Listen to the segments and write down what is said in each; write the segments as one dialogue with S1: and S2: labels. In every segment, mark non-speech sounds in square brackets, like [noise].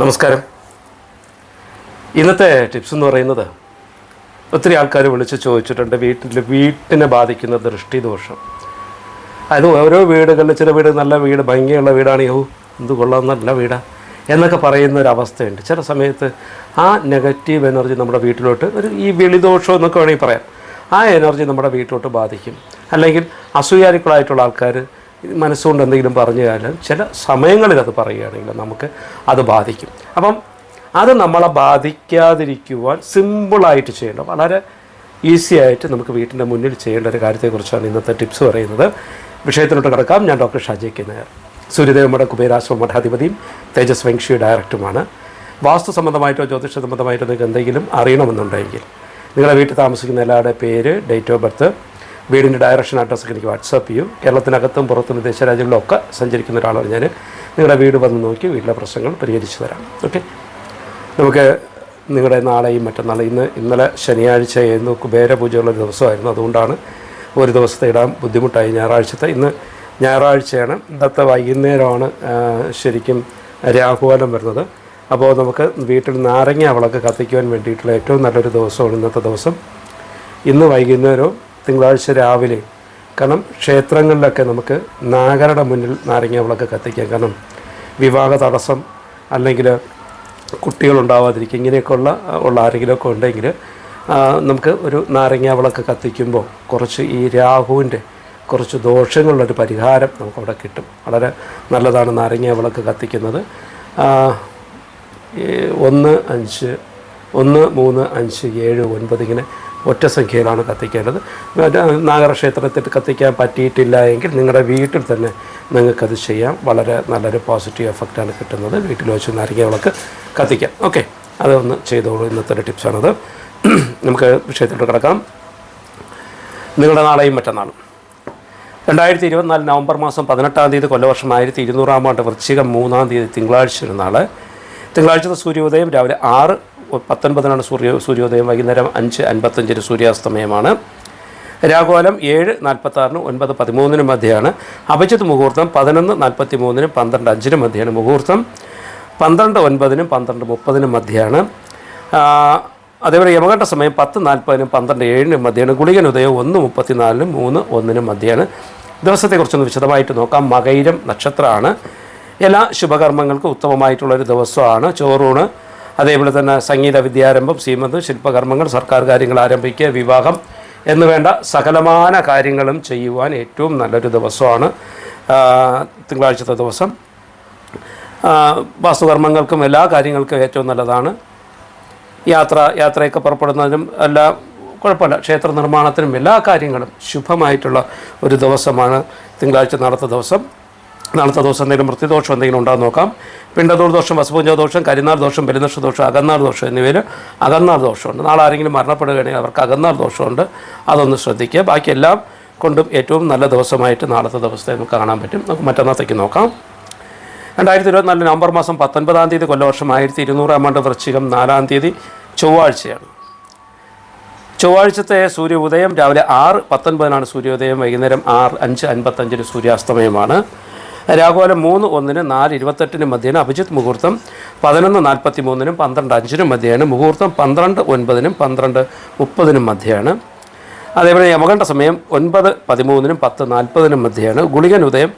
S1: നമസ്കാരം. ഇന്നത്തെ ടിപ്സ് എന്ന് പറയുന്നത് ഒത്തിരി ആൾക്കാർ വിളിച്ച് ചോദിച്ചിട്ടുണ്ട് വീട്ടിൽ വീട്ടിനെ ബാധിക്കുന്ന ദൃഷ്ടിദോഷം. അത് ഓരോ വീടുകളിൽ ചില വീട് നല്ല വീട് ഭംഗിയുള്ള വീടാണ്. യോ എന്ത് കൊള്ളാം നല്ല വീടാണ് എന്നൊക്കെ പറയുന്ന ഒരു അവസ്ഥയുണ്ട് ചില സമയത്ത് ആ നെഗറ്റീവ് എനർജി നമ്മുടെ വീട്ടിലോട്ട് ഒരു ഈ വെളിദോഷം എന്നൊക്കെ വേണമെങ്കിൽ പറയാം. ആ എനർജി നമ്മുടെ വീട്ടിലോട്ട് ബാധിക്കും. അല്ലെങ്കിൽ അസൂയാലുക്കളായിട്ടുള്ള ആൾക്കാർ മനസ്സുകൊണ്ട് എന്തെങ്കിലും പറഞ്ഞു കഴിഞ്ഞാൽ ചില സമയങ്ങളിൽ അത് പറയുകയാണെങ്കിൽ നമുക്ക് അത് ബാധിക്കും. അപ്പം അത് നമ്മളെ ബാധിക്കാതിരിക്കുവാൻ സിമ്പിളായിട്ട് ചെയ്യേണ്ട വളരെ ഈസി ആയിട്ട് നമുക്ക് വീട്ടിന്റെ മുന്നിൽ ചെയ്യേണ്ട ഒരു കാര്യത്തെക്കുറിച്ചാണ് ഇന്നത്തെ ടിപ്സ് പറയുന്നത്. വിഷയത്തിലോട്ട് കിടക്കാം. ഞാൻ ഡോക്ടർ ഷാജി കെ നായർ. സൂര്യദേവയുടെ കുബേരാശ്രമ മഠാധിപതിയും തേജസ് വെങ്ഷി ഡയറക്ടറുമാണ് വാസ്തു സംബന്ധമായിട്ടോ ജ്യോതിഷ സംബന്ധമായിട്ടോ നിങ്ങൾക്ക് എന്തെങ്കിലും അറിയണമെന്നുണ്ടെങ്കിൽ നിങ്ങളുടെ വീട്ടിൽ താമസിക്കുന്ന എല്ലാവരുടെ പേര് ഡേറ്റ് ഓഫ് ബർത്ത് വീടിന്റെ ഡയറക്ഷൻ അഡ്രസ്സൊക്കെ എനിക്ക് വാട്സാപ്പ് ചെയ്യും. കേരളത്തിനകത്തും പുറത്തും വിദേശ രാജ്യങ്ങളിലൊക്കെ സഞ്ചരിക്കുന്ന ഒരാളാണ് ഞാൻ നിങ്ങളുടെ വീട് വന്ന് നോക്കി വീട്ടിലെ പ്രശ്നങ്ങൾ പരിഹരിച്ചു തരാം. ഓക്കെ നമുക്ക് നിങ്ങളുടെ നാളെയും മറ്റന്നാൾ ഇന്ന് ഇന്നലെ ശനിയാഴ്ചയായിരുന്നു കുബേര പൂജകളുടെ ഒരു ദിവസമായിരുന്നു. അതുകൊണ്ടാണ് ഒരു ദിവസത്തെ ഇടാൻ ബുദ്ധിമുട്ടായി ഞായറാഴ്ചത്തെ. ഇന്ന് ഞായറാഴ്ചയാണ്. ഇന്നത്തെ വൈകുന്നേരമാണ് ശരിക്കും രാഹുവാലം വരുന്നത്. അപ്പോൾ നമുക്ക് വീട്ടിൽ നാരങ്ങ വിളക്ക് കത്തിക്കുവാൻ വേണ്ടിയിട്ടുള്ള ഏറ്റവും നല്ലൊരു ദിവസമാണ് ഇന്നത്തെ ദിവസം. ഇന്ന് വൈകുന്നേരവും തിങ്കളാഴ്ച രാവിലെ. കാരണം ക്ഷേത്രങ്ങളിലൊക്കെ നമുക്ക് നാഗരുടെ മുന്നിൽ നാരങ്ങ വിളക്ക് കത്തിക്കാം. കാരണം വിവാഹ തടസ്സം അല്ലെങ്കിൽ കുട്ടികളുണ്ടാവാതിരിക്കും ഇങ്ങനെയൊക്കെയുള്ള ഉള്ള ആരെങ്കിലുമൊക്കെ ഉണ്ടെങ്കിൽ നമുക്ക് ഒരു നാരങ്ങ വിളക്ക് കത്തിക്കുമ്പോൾ കുറച്ച് ഈ രാഹുവിന്റെ കുറച്ച് ദോഷങ്ങളുള്ളൊരു പരിഹാരം നമുക്കവിടെ കിട്ടും. വളരെ നല്ലതാണ് നാരങ്ങ വിളക്ക് കത്തിക്കുന്നത്. ഒന്ന് അഞ്ച് ഒന്ന് മൂന്ന് അഞ്ച് ഏഴ് ഒൻപത് ഇങ്ങനെ ഒറ്റ സംഖ്യയിലാണ് കത്തിക്കേണ്ടത്. മറ്റേ നാഗര ക്ഷേത്രത്തിൽ കത്തിക്കാൻ പറ്റിയിട്ടില്ല എങ്കിൽ നിങ്ങളുടെ വീട്ടിൽ തന്നെ നിങ്ങൾക്കത് ചെയ്യാം. വളരെ നല്ലൊരു പോസിറ്റീവ് എഫക്റ്റാണ് കിട്ടുന്നത്. വീട്ടിൽ വെച്ച് നാരങ്ങ വിളക്ക് കത്തിക്കാം. ഓക്കെ അതൊന്ന് ചെയ്തോളൂ. ഇന്നത്തെ ഒരു ടിപ്സാണത് നമുക്ക് വിഷയത്തിലോട്ട് കിടക്കാം. നിങ്ങളുടെ നാളെയും മറ്റന്നാളും. രണ്ടായിരത്തി ഇരുപത്തിനാല് നവംബർ മാസം പതിനെട്ടാം തീയതി കൊല്ലവർഷം ആയിരത്തി ഇരുന്നൂറാം ആണ്ട് വൃശ്ചികം മൂന്നാം തീയതി തിങ്കളാഴ്ച ഒരു നാൾ തിങ്കളാഴ്ചത്തെ സൂര്യോദയം രാവിലെ ആറ് പത്തൊൻപതിനാണ് സൂര്യ സൂര്യോദയം വൈകുന്നേരം അഞ്ച് അൻപത്തഞ്ചിന് സൂര്യാസ്തമയമാണ്. രാഘോലം ഏഴ് നാൽപ്പത്താറിന് ഒൻപത് പതിമൂന്നിനും മധ്യയാണ്. അഭിജിത്ത് മുഹൂർത്തം പതിനൊന്ന് നാൽപ്പത്തി മൂന്നിനും പന്ത്രണ്ട് അഞ്ചിനും മധ്യയാണ് മുഹൂർത്തം. പന്ത്രണ്ട് ഒൻപതിനും പന്ത്രണ്ട് മുപ്പതിനും മധ്യയാണ്. അതേപോലെ യമകണ്ഠ സമയം പത്ത് നാൽപ്പതിനും പന്ത്രണ്ട് ഏഴിനും മധ്യയാണ്. ഗുളികൻ ഉദയം ഒന്ന് മുപ്പത്തിനാലിനും മൂന്ന് ഒന്നിനും മധ്യയാണ്. ദിവസത്തെക്കുറിച്ചൊന്ന് വിശദമായിട്ട് നോക്കാം. മകൈരം നക്ഷത്രമാണ്. എല്ലാ ശുഭകർമ്മങ്ങൾക്കും ഉത്തമമായിട്ടുള്ളൊരു ദിവസമാണ്. ചോറൂണ് അതേപോലെ തന്നെ സംഗീത വിദ്യാരംഭം സീമന്ത് ശില്പകർമ്മങ്ങൾ സർക്കാർ കാര്യങ്ങൾ ആരംഭിക്കുക വിവാഹം എന്നുവേണ്ട സകലമാന കാര്യങ്ങളും ചെയ്യുവാൻ ഏറ്റവും നല്ലൊരു ദിവസമാണ് തിങ്കളാഴ്ചത്തെ ദിവസം. വാസ്തുകർമ്മങ്ങൾക്കും എല്ലാ കാര്യങ്ങൾക്കും ഏറ്റവും നല്ലതാണ്. യാത്ര യാത്രയൊക്കെ പുറപ്പെടുന്നതിനും എല്ലാ കുഴപ്പമില്ല ക്ഷേത്ര നിർമ്മാണത്തിനും എല്ലാ കാര്യങ്ങളും ശുഭമായിട്ടുള്ള ഒരു ദിവസമാണ് തിങ്കളാഴ്ച നടത്ത ദിവസം. നാളത്തെ ദിവസം എന്തെങ്കിലും മൃത്യുദോഷം എന്തെങ്കിലും ഉണ്ടാകും നോക്കാം. പിണ്ടതൂർ ദോഷം വസുപൂജ ദോഷം കരിനാൾ ദോഷം ബലിനക്ഷ ദോഷം അകന്നാർ ദോഷം എന്നിവയിൽ അകന്നാർ ദോഷമുണ്ട്. നാളെ ആരെങ്കിലും മരണപ്പെടുകയാണെങ്കിൽ അവർക്ക് അകന്നാർ ദോഷമുണ്ട്. അതൊന്ന് ശ്രദ്ധിക്കുക. ബാക്കി എല്ലാം കൊണ്ടും ഏറ്റവും നല്ല ദിവസമായിട്ട് നാളത്തെ ദിവസത്തെ നമുക്ക് കാണാൻ പറ്റും. നമുക്ക് മറ്റന്നാളത്തേക്ക് നോക്കാം. രണ്ടായിരത്തി ഇരുപത്തിനാല് നവംബർ മാസം പത്തൊൻപതാം തീയതി കൊല്ലവർഷം ആയിരത്തി ഇരുന്നൂറാം ആണ്ട് വൃശ്ചികം നാലാം തീയതി ചൊവ്വാഴ്ചയാണ്. ചൊവ്വാഴ്ചത്തെ സൂര്യോദയം രാവിലെ ആറ് പത്തൊൻപതിനാണ് സൂര്യോദയം. വൈകുന്നേരം ആറ് അഞ്ച് അൻപത്തഞ്ചിന് സൂര്യാസ്തമയമാണ്. രാഘോലം മൂന്ന് ഒന്നിന് നാല് ഇരുപത്തെട്ടിന് മധ്യേന അഭിജിത്ത് മുഹൂർത്തം പതിനൊന്ന് നാൽപ്പത്തി മൂന്നിനും പന്ത്രണ്ട് അഞ്ചിനും മധ്യേന മുഹൂർത്തം പന്ത്രണ്ട് ഒൻപതിനും പന്ത്രണ്ട് മുപ്പതിനും മധ്യയാണ് അതേപോലെ യമകണ്ഠ സമയം ഒൻപത് പതിമൂന്നിനും പത്ത് നാൽപ്പതിനും മധ്യയാണ് ഗുളികൻ ഉദയം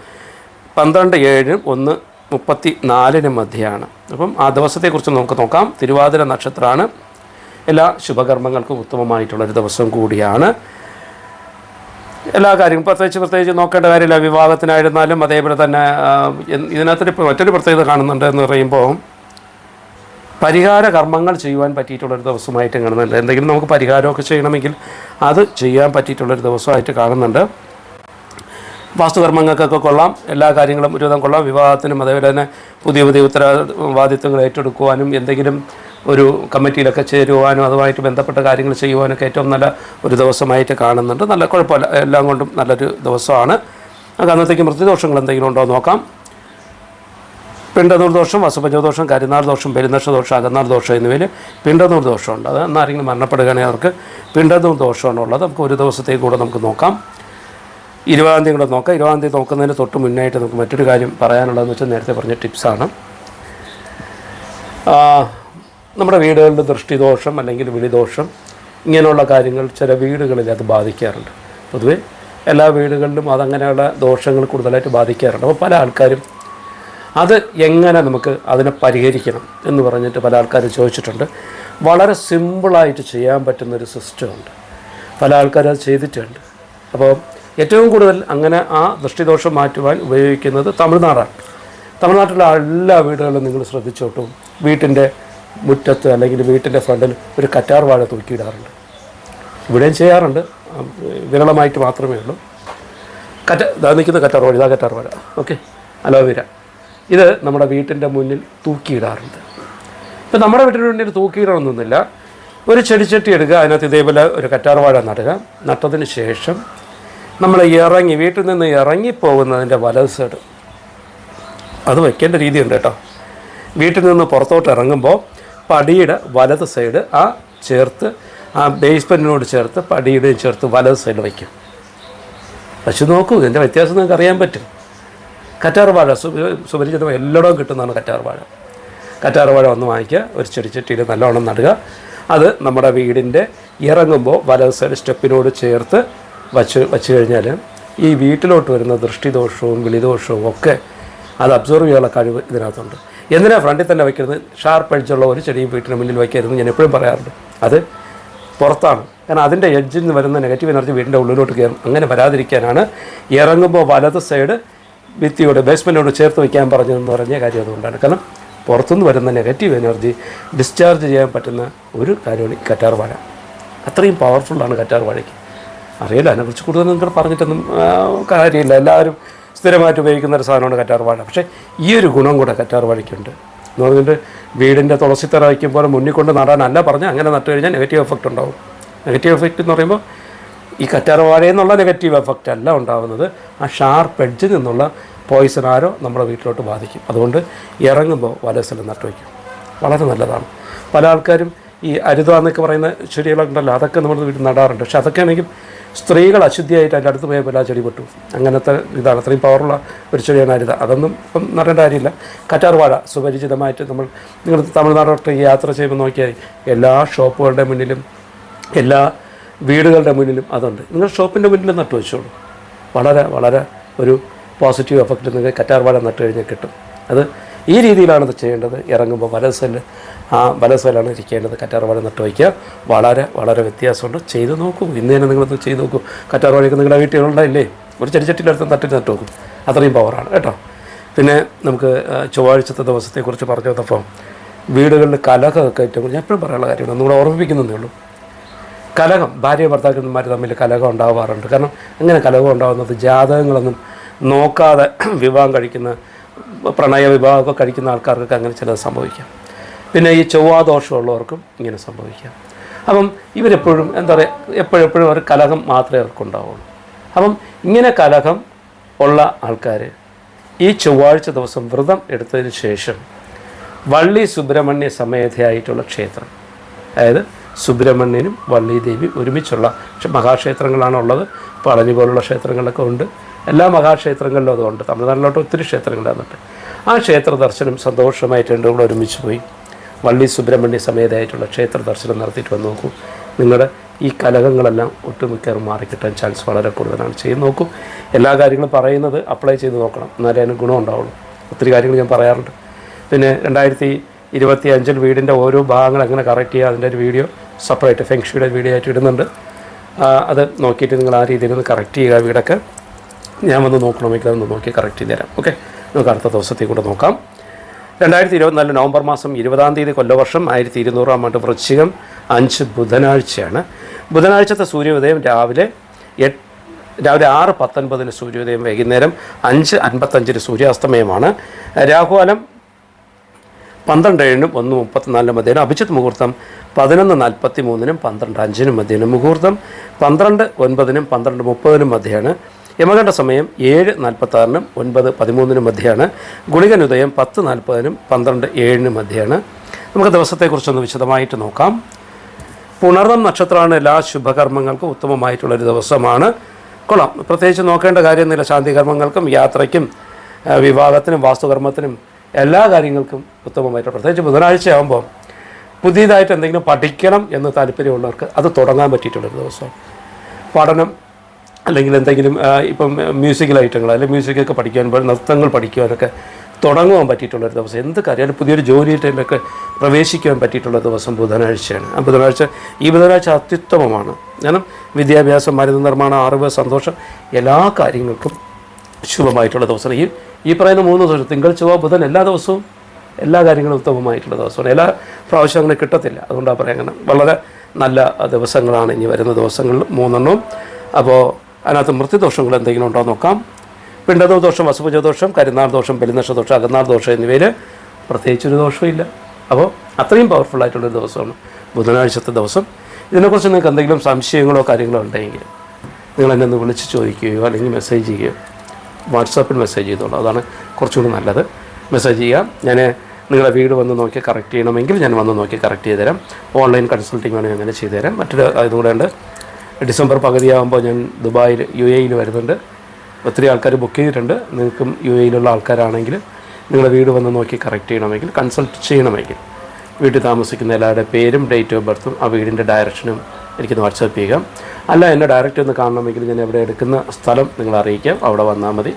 S1: പന്ത്രണ്ട് ഏഴിനും ഒന്ന് മുപ്പത്തി നാലിനും മധ്യയാണ് അപ്പം ആ ദിവസത്തെക്കുറിച്ച് നമുക്ക് നോക്കാം. തിരുവാതിര നക്ഷത്രമാണ് എല്ലാ ശുഭകർമ്മങ്ങൾക്കും ഉത്തമമായിട്ടുള്ളൊരു ദിവസം കൂടിയാണ്. എല്ലാ കാര്യങ്ങളും. പ്രത്യേകിച്ച് പ്രത്യേകിച്ച് നോക്കേണ്ട കാര്യമില്ല. വിവാഹത്തിനായിരുന്നാലും അതേപോലെ തന്നെ ഇതിനകത്തൊരു മറ്റൊരു പ്രത്യേകത കാണുന്നുണ്ട് എന്ന് പറയുമ്പോൾ പരിഹാര കർമ്മങ്ങൾ ചെയ്യുവാൻ പറ്റിയിട്ടുള്ളൊരു ദിവസമായിട്ട് കാണുന്നുണ്ട്. എന്തെങ്കിലും നമുക്ക് പരിഹാരമൊക്കെ ചെയ്യണമെങ്കിൽ അത് ചെയ്യാൻ പറ്റിയിട്ടുള്ളൊരു ദിവസമായിട്ട് കാണുന്നുണ്ട്. വാസ്തുകർമ്മങ്ങൾക്കൊക്കെ കൊള്ളാം. എല്ലാ കാര്യങ്ങളും ഒരുവിധം കൊള്ളാം. വിവാഹത്തിനും അതേപോലെ തന്നെ പുതിയ പുതിയ ഉത്തരവാദിത്വങ്ങൾ ഏറ്റെടുക്കുവാനും എന്തെങ്കിലും ഒരു കമ്മിറ്റിയിലൊക്കെ ചേരുവാനും അതുമായിട്ട് ബന്ധപ്പെട്ട കാര്യങ്ങൾ ചെയ്യുവാനൊക്കെ ഏറ്റവും നല്ല ഒരു ദിവസമായിട്ട് കാണുന്നുണ്ട്. നല്ല കുഴപ്പമില്ല. എല്ലാം കൊണ്ടും നല്ലൊരു ദിവസമാണ്. നമുക്ക് അന്നത്തേക്ക് മൃത്യുദോഷങ്ങൾ എന്തെങ്കിലും ഉണ്ടോ നോക്കാം. പിണ്ടനൂർ ദോഷം വസുപഞ്ചദോഷം കരിനാൾ ദോഷം പെരുന്നക്ഷ ദോഷം അകന്നാൾ ദോഷം എന്നിവയിൽ പിണ്ടനൂർ ദോഷമുണ്ട്. അത് എന്നാരെങ്കിലും മരണപ്പെടുകയാണെങ്കിൽ അവർക്ക് പിണ്ടനൂർ ദോഷമാണ് ഉള്ളത്. നമുക്ക് ഒരു ദിവസത്തേക്ക് കൂടെ നമുക്ക് നോക്കാം. ഇരുപതാം തീയതി കൂടെ നോക്കാം. ഇരുപതാം തീയതി നോക്കുന്നതിന് തൊട്ട് മുന്നായിട്ട് നമുക്ക് മറ്റൊരു കാര്യം പറയാനുള്ളതെന്ന് വെച്ചാൽ നേരത്തെ പറഞ്ഞ ടിപ്സാണ്. നമ്മുടെ വീടുകളുടെ ദൃഷ്ടിദോഷം അല്ലെങ്കിൽ വിളിദോഷം ഇങ്ങനെയുള്ള കാര്യങ്ങൾ ചില വീടുകളിൽ അത് ബാധിക്കാറുണ്ട്. പൊതുവെ എല്ലാ വീടുകളിലും അതങ്ങനെയുള്ള ദോഷങ്ങൾ കൂടുതലായിട്ട് ബാധിക്കാറുണ്ട്. അപ്പോൾ പല ആൾക്കാരും അത് എങ്ങനെ നമുക്ക് അതിനെ പരിഹരിക്കണം എന്ന് പറഞ്ഞിട്ട് പല ആൾക്കാരും ചോദിച്ചിട്ടുണ്ട്. വളരെ സിമ്പിളായിട്ട് ചെയ്യാൻ പറ്റുന്നൊരു സിസ്റ്റമുണ്ട് പല ആൾക്കാരും അത് ചെയ്തിട്ടുണ്ട്. അപ്പോൾ ഏറ്റവും കൂടുതൽ അങ്ങനെ ആ ദൃഷ്ടിദോഷം മാറ്റുവാൻ ഉപയോഗിക്കുന്നത് തമിഴ്നാടാണ്. തമിഴ്നാട്ടിലെ എല്ലാ വീടുകളിലും നിങ്ങൾ ശ്രദ്ധിച്ചോട്ടും. വീട്ടിന്റെ മുറ്റത്ത് അല്ലെങ്കിൽ വീട്ടിന്റെ ഫ്രണ്ടിൽ ഒരു കറ്റാർ വാഴ തൂക്കിയിടാറുണ്ട്. ഇവിടെയും ചെയ്യാറുണ്ട്. വിരളമായിട്ട് മാത്രമേ ഉള്ളൂ. കറ്റ ഇതാ നിൽക്കുന്ന കറ്റാർ വാഴ ഇതാ കറ്റാർ വാഴ. ഓക്കെ. അലോവേര ഇത് നമ്മുടെ വീട്ടിന്റെ മുന്നിൽ തൂക്കിയിടാറുണ്ട്. ഇപ്പം നമ്മുടെ വീട്ടിന്റെ മുന്നിൽ തൂക്കിയിടണമെന്നൊന്നുമില്ല. ഒരു ചെടിച്ചട്ടി എടുക്കുക അതിനകത്ത് ഇതേപോലെ ഒരു കറ്റാർ വാഴ നടുക. നട്ടതിന് ശേഷം നമ്മൾ ഇറങ്ങി വീട്ടിൽ നിന്ന് ഇറങ്ങിപ്പോകുന്നതിന്റെ വലത് സൈഡ് അത് വയ്ക്കേണ്ട രീതിയുണ്ട് കേട്ടോ. വീട്ടിൽ നിന്ന് പുറത്തോട്ട് ഇറങ്ങുമ്പോൾ പടിയുടെ വലത് സൈഡ് ആ ചേർത്ത് ആ ബേസ്മെന്റിനോട് ചേർത്ത് പടിയുടെയും ചേർത്ത് വലത് സൈഡ് വയ്ക്കും. പക്ഷെ നോക്കൂ ഇതിന്റെ വ്യത്യാസം നിങ്ങൾക്ക് അറിയാൻ പറ്റും. കറ്റാർ വാഴ സു സുപരിചിതം എല്ലായിടവും കിട്ടുന്നതാണ് കറ്റാർ വാഴ. കറ്റാർ വാഴ ഒന്ന് വാങ്ങിക്കുക ഒരു ചെടിച്ചട്ടിയിൽ നല്ലോണം നടുക. അത് നമ്മുടെ വീടിന്റെ ഇറങ്ങുമ്പോൾ വലത് സൈഡ് സ്റ്റെപ്പിനോട് ചേർത്ത് വച്ച് വച്ച് കഴിഞ്ഞാൽ ഈ വീട്ടിലോട്ട് വരുന്ന ദൃഷ്ടിദോഷവും വിളിദോഷവും ഒക്കെ അത് അബ്സോർവ് ചെയ്യാനുള്ള കഴിവ് ഇതിനകത്തുണ്ട്. എന്തിനാ ഫ്രണ്ടിൽ തന്നെ വയ്ക്കുന്നത് ഷാർപ്പ് എഡ്ജുള്ള ഒരു ചെടിയും വീട്ടിന് മുന്നിൽ വയ്ക്കരുത് ഞാൻ എപ്പോഴും പറയാറുണ്ട്. അത് പുറത്താണ്. കാരണം അതിന്റെ എഡ്ജിൽ നിന്ന് വരുന്ന നെഗറ്റീവ് എനർജി വീടിന്റെ ഉള്ളിലോട്ട് കയറും. അങ്ങനെ വരാതിരിക്കാനാണ് ഇറങ്ങുമ്പോൾ വലത് സൈഡ് ഭിത്തിയോട് ബേസ്മെന്റോട് ചേർത്ത് വയ്ക്കാൻ പറഞ്ഞതെന്ന് പറഞ്ഞ കാര്യം അതുകൊണ്ടാണ്. കാരണം പുറത്തുനിന്ന് വരുന്ന നെഗറ്റീവ് എനർജി ഡിസ്ചാർജ് ചെയ്യാൻ പറ്റുന്ന ഒരു കാര്യമാണ് ഈ കറ്റാർ വാഴ. അത്രയും പവർഫുള്ളാണ് കറ്റാർ വാഴയ്ക്ക്. അറിയില്ല അതിനെക്കുറിച്ച് കൂടുതൽ നിങ്ങൾ പറഞ്ഞിട്ടൊന്നും കാര്യമില്ല. എല്ലാവരും സ്ഥിരമായിട്ട് ഉപയോഗിക്കുന്ന ഒരു സാധനമാണ് കറ്റാർവാഴ പക്ഷേ ഈ ഒരു ഗുണം കൂടെ കറ്റാർ വാഴയ്ക്കുണ്ട്. എന്ന് പറഞ്ഞിട്ട് വീടിന്റെ തുളസിത്തറ വയ്ക്കുമ്പോൾ മുന്നിൽ കൊണ്ട് നടാനല്ല പറഞ്ഞാൽ അങ്ങനെ നട്ടു കഴിഞ്ഞാൽ നെഗറ്റീവ് എഫക്റ്റ് ഉണ്ടാവും. നെഗറ്റീവ് എഫക്റ്റ് എന്ന് പറയുമ്പോൾ ഈ കറ്റാർ വാഴയിൽ നെഗറ്റീവ് എഫക്റ്റ് അല്ല ഉണ്ടാകുന്നത് ആ ഷാർപ്പ് എഡ്ജിൽ നിന്നുള്ള പോയിസൺ ആരോ നമ്മുടെ വീട്ടിലോട്ട് ബാധിക്കും. അതുകൊണ്ട് ഇറങ്ങുമ്പോൾ വല സ്ഥലം നട്ടു വയ്ക്കും വളരെ നല്ലതാണ്. പല ആൾക്കാരും ഈ അരുത എന്നൊക്കെ പറയുന്ന ചെടികളുണ്ടല്ലോ അതൊക്കെ നമ്മൾ വീട്ടിൽ നടാറുണ്ട്. പക്ഷെ അതൊക്കെ ആണെങ്കിൽ സ്ത്രീകൾ അശുദ്ധിയായിട്ട് അതിന്റെ അടുത്ത് പോയപ്പോൾ ആ ചെടി പെട്ടു. അങ്ങനത്തെ ഇതാണ്. അത്രയും പവറുള്ള ഒരു ചെടിയാണ് അരുത. അതൊന്നും ഇപ്പം നടേണ്ട കാര്യമില്ല. കറ്റാർവാഴ സുപരിചിതമായിട്ട് നമ്മൾ നിങ്ങൾ തമിഴ്നാടോട്ട് യാത്ര ചെയ്യുമ്പോൾ നോക്കിയാൽ എല്ലാ ഷോപ്പുകളുടെ മുന്നിലും എല്ലാ വീടുകളുടെ മുന്നിലും അതുണ്ട്. നിങ്ങൾ ഷോപ്പിന്റെ മുന്നിലും നട്ടു വെച്ചോളൂ. വളരെ വളരെ ഒരു പോസിറ്റീവ് എഫക്റ്റ് നിങ്ങൾക്ക് കറ്റാർവാഴ നട്ട് കഴിഞ്ഞാൽ കിട്ടും. അത് ഈ രീതിയിലാണ് ഇത് ചെയ്യേണ്ടത്. ഇറങ്ങുമ്പോൾ വലസൽ ആ വലസലാണ് ഇരിക്കേണ്ടത്. കറ്റാർവാഴ നട്ട് വയ്ക്കുക. വളരെ വളരെ വ്യത്യാസമുണ്ട്. ചെയ്ത് നോക്കൂ. ഇന്ന് തന്നെ നിങ്ങളൊന്ന് ചെയ്ത് നോക്കൂ. കറ്റാർവാഴയൊക്കെ നിങ്ങളുടെ വീട്ടിലുണ്ടായില്ലേ? ഒരു ചെടിച്ചട്ടിയിലെടുത്ത് നട്ടിട്ട് നട്ട് നോക്കും. അത്രയും പവറാണ് കേട്ടോ. പിന്നെ നമുക്ക് ചൊവ്വാഴ്ചത്തെ ദിവസത്തെക്കുറിച്ച് പറഞ്ഞു വന്നപ്പോൾ വീടുകളിൽ കലഹമൊക്കെ ഏറ്റവും ഞാൻ എപ്പോഴും പറയാനുള്ള കാര്യമാണ്. ഒന്നുകൂടെ ഓർമ്മിപ്പിക്കുന്നതേ ഉള്ളൂ. കലഹം ഭാര്യ ഭർത്താക്കന്മാർ തമ്മിൽ കലഹം ഉണ്ടാവാറുണ്ട്. കാരണം അങ്ങനെ കലഹം ഉണ്ടാകുന്നത് ജാതകങ്ങളൊന്നും നോക്കാതെ [clears throat] വിവാഹം കഴിക്കുന്ന പ്രണയ വിവാഹമൊക്കെ കഴിക്കുന്ന ആൾക്കാർക്കൊക്കെ അങ്ങനെ ചിലത് സംഭവിക്കാം. പിന്നെ ഈ ചൊവ്വാദോഷമുള്ളവർക്കും ഇങ്ങനെ സംഭവിക്കാം. അപ്പം ഇവരെപ്പോഴും എന്താ പറയുക എപ്പോഴെപ്പോഴും ഒരു കലഹം മാത്രമേ അവർക്കുണ്ടാവുള്ളൂ. അപ്പം ഇങ്ങനെ കലഹം ഉള്ള ആൾക്കാർ ഈ ചൊവ്വാഴ്ച ദിവസം വ്രതം എടുത്തതിന് ശേഷം വള്ളി സുബ്രഹ്മണ്യ സമേതയായിട്ടുള്ള ക്ഷേത്രം അതായത് സുബ്രഹ്മണ്യനും വള്ളി ദേവി ഒരുമിച്ചുള്ള മഹാക്ഷേത്രങ്ങളാണുള്ളത്. പളനി പോലുള്ള ക്ഷേത്രങ്ങളൊക്കെ ഉണ്ട്. എല്ലാ മഹാക്ഷേത്രങ്ങളിലും അതുകൊണ്ട് തമിഴ്നാട്ടിലോട്ട് ഒത്തിരി ക്ഷേത്രങ്ങളുണ്ട് ആ ക്ഷേത്ര ദർശനം സന്തോഷമായിട്ട് രണ്ടും കൂടെ ഒരുമിച്ച് പോയി. വള്ളി സുബ്രഹ്മണ്യ സമേതയായിട്ടുള്ള ക്ഷേത്ര ദർശനം നടത്തിയിട്ട് വന്ന് നോക്കൂ. നിങ്ങളുടെ ഈ കലഹങ്ങളെല്ലാം ഒട്ടുമിക്കറും മാറിക്കിട്ടാൻ ചാൻസ് വളരെ കൂടുതലാണ്. ചെയ്ത് നോക്കൂ. എല്ലാ കാര്യങ്ങളും പറയുന്നത് അപ്ലൈ ചെയ്ത് നോക്കണം. എന്നാലേ അതിന് ഗുണം ഉണ്ടാവുള്ളൂ. ഒത്തിരി കാര്യങ്ങൾ ഞാൻ പറയാറുണ്ട്. പിന്നെ രണ്ടായിരത്തി ഇരുപത്തി അഞ്ചിൽ വീടിന്റെ ഓരോ ഭാഗങ്ങൾ എങ്ങനെ കറക്റ്റ് ചെയ്യുക അതിന്റെ ഒരു വീഡിയോ സെപ്പറേറ്റ് ഫെങ്ഷിയുടെ വീഡിയോ ആയിട്ട് ഇടുന്നുണ്ട്. അത് നോക്കിയിട്ട് നിങ്ങൾ ആ രീതിയിൽ ഒന്ന് കറക്റ്റ് ചെയ്യുക വീടൊക്കെ. ഞാൻ വന്ന് നോക്കണമെങ്കിൽ അതൊന്ന് നോക്കി കറക്റ്റ് ചെയ്ത് തരാം. ഓക്കെ നമുക്ക് അടുത്ത ദിവസത്തേക്ക് കൂടെ നോക്കാം. രണ്ടായിരത്തി ഇരുപത്തിനാല് നവംബർ മാസം ഇരുപതാം തീയതി കൊല്ലവർഷം ആയിരത്തി ഇരുന്നൂറാം ആണ്ട് വൃശ്ചികം അഞ്ച് ബുധനാഴ്ചയാണ്. ബുധനാഴ്ചത്തെ സൂര്യോദയം രാവിലെ എട്ട് രാവിലെ ആറ് പത്തൊൻപതിന് സൂര്യോദയം വൈകുന്നേരം അഞ്ച് അൻപത്തഞ്ചിന് സൂര്യാസ്തമയമാണ്. രാഹുകാലം പന്ത്രണ്ട് ഏഴിനും ഒന്ന് മുപ്പത്തിനാലിനും മധ്യേനും അഭിജിത്ത് മുഹൂർത്തം പതിനൊന്ന് നാൽപ്പത്തി മൂന്നിനും പന്ത്രണ്ട് അഞ്ചിനും മധ്യേനും മുഹൂർത്തം പന്ത്രണ്ട് ഒൻപതിനും പന്ത്രണ്ട് മുപ്പതിനും മധ്യയാണ് യമകണ്ഠ സമയം ഏഴ് നാൽപ്പത്താറിനും ഒൻപത് പതിമൂന്നിനും മധ്യയാണ് ഗുളികനുദയം പത്ത് നാൽപ്പതിനും പന്ത്രണ്ട് ഏഴിനും മധ്യയാണ് നമുക്ക് ദിവസത്തെക്കുറിച്ചൊന്ന് വിശദമായിട്ട് നോക്കാം. പുണർന്നം നക്ഷത്രമാണ് എല്ലാ ശുഭകർമ്മങ്ങൾക്കും ഉത്തമമായിട്ടുള്ളൊരു ദിവസമാണ്. കൊള്ളാം. പ്രത്യേകിച്ച് നോക്കേണ്ട കാര്യമൊന്നുമില്ല. ശാന്തികർമ്മങ്ങൾക്കും യാത്രയ്ക്കും വിവാഹത്തിനും വാസ്തുകർമ്മത്തിനും എല്ലാ കാര്യങ്ങൾക്കും ഉത്തമമായിട്ട് പ്രത്യേകിച്ച് ബുധനാഴ്ച ആകുമ്പോൾ പുതിയതായിട്ട് എന്തെങ്കിലും പഠിക്കണം എന്ന് താല്പര്യമുള്ളവർക്ക് അത് തുടങ്ങാൻ പറ്റിയിട്ടുള്ളൊരു ദിവസമാണ്. പഠനം അല്ലെങ്കിൽ എന്തെങ്കിലും ഇപ്പം മ്യൂസിക്കൽ ഐറ്റങ്ങൾ അല്ലെങ്കിൽ മ്യൂസിക്കൊക്കെ പഠിക്കാൻ നൃത്തങ്ങൾ പഠിക്കുവാനൊക്കെ തുടങ്ങുവാൻ പറ്റിയിട്ടുള്ളൊരു ദിവസം. എന്ത് കാര്യം? പുതിയൊരു ജോലിയിട്ടൊക്കെ പ്രവേശിക്കാൻ പറ്റിയിട്ടുള്ള ദിവസം ബുധനാഴ്ചയാണ്. ആ ബുധനാഴ്ച ഈ ബുധനാഴ്ച അത്യുത്തമമാണ്. കാരണം വിദ്യാഭ്യാസം മരുന്ന് നിർമ്മാണം അറിവ് സന്തോഷം എല്ലാ കാര്യങ്ങൾക്കും ശുഭമായിട്ടുള്ള ദിവസമാണ്. ഈ ഈ പറയുന്ന മൂന്ന് ദിവസം തിങ്കൾ ചൊവ്വ ബുധൻ എല്ലാ ദിവസവും എല്ലാ കാര്യങ്ങളും ഉത്തമമായിട്ടുള്ള ദിവസമാണ്. എല്ലാ പ്രാവശ്യം അങ്ങനെ കിട്ടത്തില്ല. അതുകൊണ്ടാണ് കാരണം വളരെ നല്ല ദിവസങ്ങളാണ് ഇനി വരുന്ന ദിവസങ്ങളിൽ മൂന്നെണ്ണവും അപ്പോൾ അതിനകത്ത് മൃത്യുദോഷങ്ങൾ എന്തെങ്കിലും ഉണ്ടോ നോക്കാം. പിണ്ടതോ ദോഷം വസുപൂജ ദോഷം കരുനാൾ ദോഷം പെരുന്നഷ ദോഷം അകന്നാൾ ദോഷം എന്നിവയിൽ പ്രത്യേകിച്ചൊരു ദോഷമില്ല അപ്പോൾ അത്രയും പവർഫുൾ ആയിട്ടുള്ളൊരു ദിവസമാണ് ബുധനാഴ്ചത്തെ ദിവസം. ഇതിനെക്കുറിച്ച് നിങ്ങൾക്ക് എന്തെങ്കിലും സംശയങ്ങളോ കാര്യങ്ങളോ ഉണ്ടെങ്കിൽ നിങ്ങൾ എന്നെ ഒന്ന് വിളിച്ച് ചോദിക്കുകയോ അല്ലെങ്കിൽ മെസ്സേജ് ചെയ്യുകയോ വാട്സാപ്പിൽ മെസ്സേജ് ചെയ്തോളൂ. അതാണ് കുറച്ചുകൂടി നല്ലത്. മെസ്സേജ് ചെയ്യാം. ഞാൻ നിങ്ങളെ വീട് വന്ന് നോക്കി കറക്റ്റ് ചെയ്യണമെങ്കിൽ ഞാൻ വന്ന് നോക്കി കറക്റ്റ് ചെയ്തുതരാം. ഓൺലൈൻ കൺസൾട്ടിങ് വേണമെങ്കിൽ അങ്ങനെ ചെയ്തുതരാം. മറ്റൊരു ഇതുകൂടെ ഉണ്ട്. ഡിസംബർ പകുതിയാകുമ്പോൾ ഞാൻ ദുബായിൽ യു എയിൽ വരുന്നുണ്ട്. ഒത്തിരി ആൾക്കാർ ബുക്ക് ചെയ്തിട്ടുണ്ട്. നിങ്ങൾക്കും യു എയിലുള്ള ആൾക്കാരാണെങ്കിൽ നിങ്ങളുടെ വീട് വന്ന് നോക്കി കറക്റ്റ് ചെയ്യണമെങ്കിൽ കൺസൾട്ട് ചെയ്യണമെങ്കിൽ. വീട്ടിൽ താമസിക്കുന്ന എല്ലാവരുടെ പേരും ഡേറ്റ് ഓഫ് ബർത്തും ആ വീടിന്റെ ഡയറക്ഷനും എനിക്കൊന്ന് വാട്സാപ്പ് ചെയ്യുക അല്ല എന്നെ ഡയറക്റ്റ് ഒന്ന് കാണണമെങ്കിൽ ഞാൻ എവിടെ എടുക്കുന്ന സ്ഥലം നിങ്ങൾ അറിയിക്കാം. അവിടെ വന്നാൽ മതി.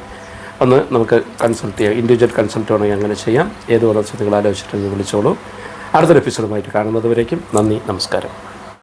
S1: ഒന്ന് നമുക്ക് കൺസൾട്ട് ചെയ്യാം. ഇൻഡിവിജ്വൽ കൺസൾട്ട് വേണമെങ്കിൽ അങ്ങനെ ചെയ്യാം. ഏത് വളർച്ച നിങ്ങൾ ആലോചിച്ചിട്ട് വിളിച്ചോളൂ. അടുത്തൊരു എപ്പിസോഡുമായിട്ട് കാണുന്നതുവരേക്കും നന്ദി നമസ്കാരം.